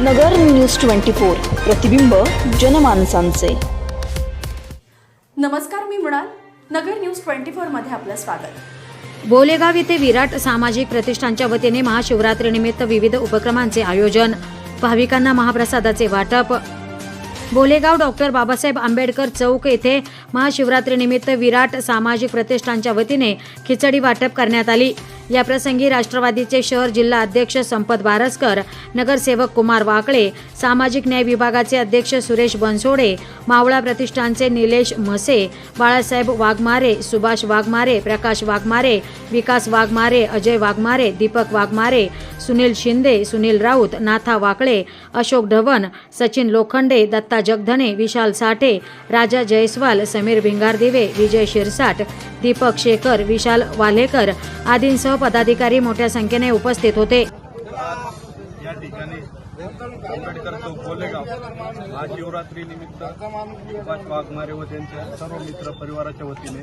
नगर news twenty four प्रतिबिंब जनमानसांचे. नमस्कार मी मृणाल. नगर न्यूज ट्वेंटी फोरमध्ये आपलं स्वागत. बोलेगाव येथे विराट सामाजिक प्रतिष्ठानच्या वतीने महाशिवरात्रीनिमित्त विविध उपक्रमांचे आयोजन भाविकांना महाप्रसादाचे वाटप. बोलेगाव डॉक्टर बाबासाहेब आंबेडकर चौक येथे महाशिवरात्रीनिमित्त विराट सामाजिक प्रतिष्ठानच्या वतीने खिचडी वाटप करण्यात आली. याप्रसंगी राष्ट्रवादीचे शहर जिल्हा अध्यक्ष संपत बारसकर नगरसेवक कुमार वाकळे सामाजिक न्याय विभागाचे अध्यक्ष सुरेश बनसोडे मावळा प्रतिष्ठानचे निलेश म्हसे बाळासाहेब वाघमारे सुभाष वाघमारे प्रकाश वाघमारे विकास वाघमारे अजय वाघमारे दीपक वाघमारे सुनील शिंदे सुनील राऊत नाथा वाकळे अशोक ढवण सचिन लोखंडे दत्ता जगधने विशाल साठे राजा जयस्वाल समीर भिंगारदिवे विजय शिरसाट दीपक शेखर विशाल वाल्हेकर आदींसह पदाधिकारी मोठ्या संख्येने उपस्थित होते. या ठिकाणी आंबेडकर चौक बोलेगाव महाशिवरात्री निमित्त सुभाष वाघमारे व त्यांच्या सर्व मित्र परिवाराच्या वतीने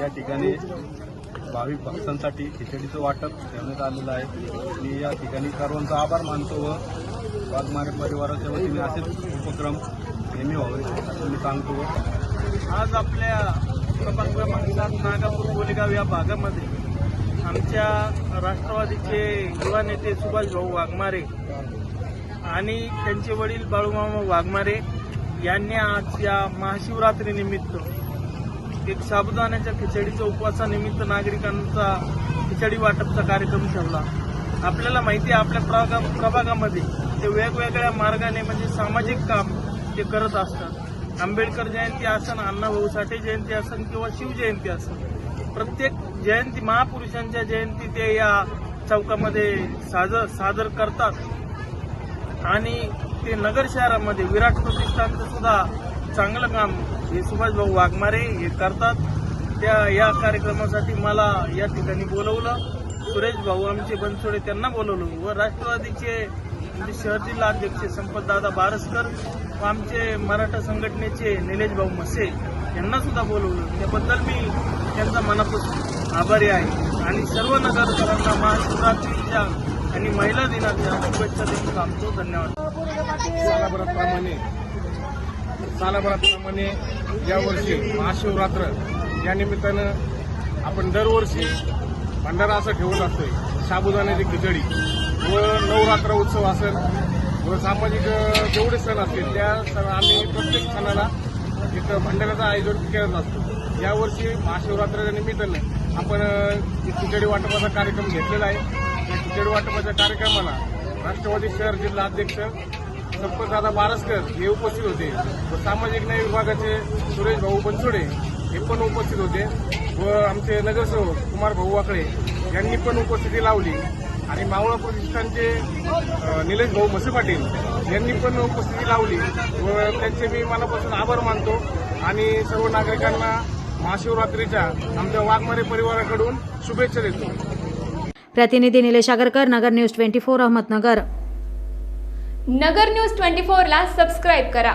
या ठिकाणी भाविक भक्तांसाठी खिचडीचं वाटप करण्यात आलेलं आहे. मी या ठिकाणी सर्वांचा आभार मानतो व वाघमारे परिवाराच्या वतीने असेच उपक्रम नेहमी व्हावे असं मी सांगतो आज आपल्या प्रभाग क्रमांक सात नागापूर बोलेगाव या भागामध्ये आमच्या राष्ट्रवादीचे युवा नेते सुभाष भाऊ वाघमारे आणि त्यांचे वडील बाळूमामा वाघमारे यांनी आज या महाशिवरात्रीनिमित्त एक साबुदाण्याच्या खिचडीच्या उपवासानिमित्त नागरिकांचा खिचडी वाटपचा कार्यक्रम ठेवला. आपल्याला माहिती आहे आपल्या प्रभागा- प्रभागामध्ये ते वेगवेगळ्या मार्गाने म्हणजे सामाजिक काम ते करत असतात. आंबेडकर जयंती असन अण्णाभाऊ साठे जयंती असन किंवा शिवजयंती असन प्रत्येक जयंती महापुरुषांच्या जयंती ते या चौकामध्ये साजर सादर करतात. आणि ते नगर शहरामध्ये विराट प्रतिष्ठानचं सुद्धा चांगलं काम हे सुभाषभाऊ वाघमारे हे करतात. त्या या कार्यक्रमासाठी मला या ठिकाणी बोलवलं. सुरेश भाऊ आमचे बनसोडे त्यांना बोलवलं. व राष्ट्रवादीचे म्हणजे शहर जिल्हा अध्यक्ष संपतदादा बारसकर व आमचे मराठा संघटनेचे निलेश भाऊ मसे यांना सुद्धा बोलवलं. त्याबद्दल मी त्यांचा मनापासून आभारी आहे. आणि सर्व नगरकरांना महाशिवरात्रीच्या आणि महिला दिनाच्या शुभेच्छा देऊन थांबतो. धन्यवाद. सालाभराप्रमाणे सालाभराप्रमाणे यावर्षी महाशिवरात्र या निमित्तानं आपण दरवर्षी भंडारा असं ठेवत असतोय साबुदाण्याची खिचडी व नवरात्र उत्सव असेल व सामाजिक जेवढे सण असतील त्या सण आम्ही प्रत्येक सणाला इथं भंडाऱ्याचं आयोजन केलं असतो. यावर्षी महाशिवरात्राच्या निमित्तानं आपण खिचडी वाटपाचा कार्यक्रम घेतलेला आहे. या खिचडी वाटपाच्या कार्यक्रमाला राष्ट्रवादी शहर जिल्हा अध्यक्ष संपतदादा बारसकर हे उपस्थित होते व सामाजिक न्याय विभागाचे सुरेश भाऊ बनसोडे हे पण उपस्थित होते व आमचे नगरसेवक कुमार भाऊ वाकळे यांनी पण उपस्थिती लावली. आणि मावळा प्रतिष्ठानचे निलेश भाऊ म्हसे पाटील यांनी पण उपस्थिती लावली व त्यांचे मी मनापासून आभार मानतो. आणि सर्व नागरिकांना महाशिवरात्रीच्या आमच्या वाघमारे परिवाराकडून शुभेच्छा देतो. प्रतिनिधी Nilesh Agarkar Nagar news twenty four Ahmednagar. Nagar news twenty फोरला सबस्क्राईब करा.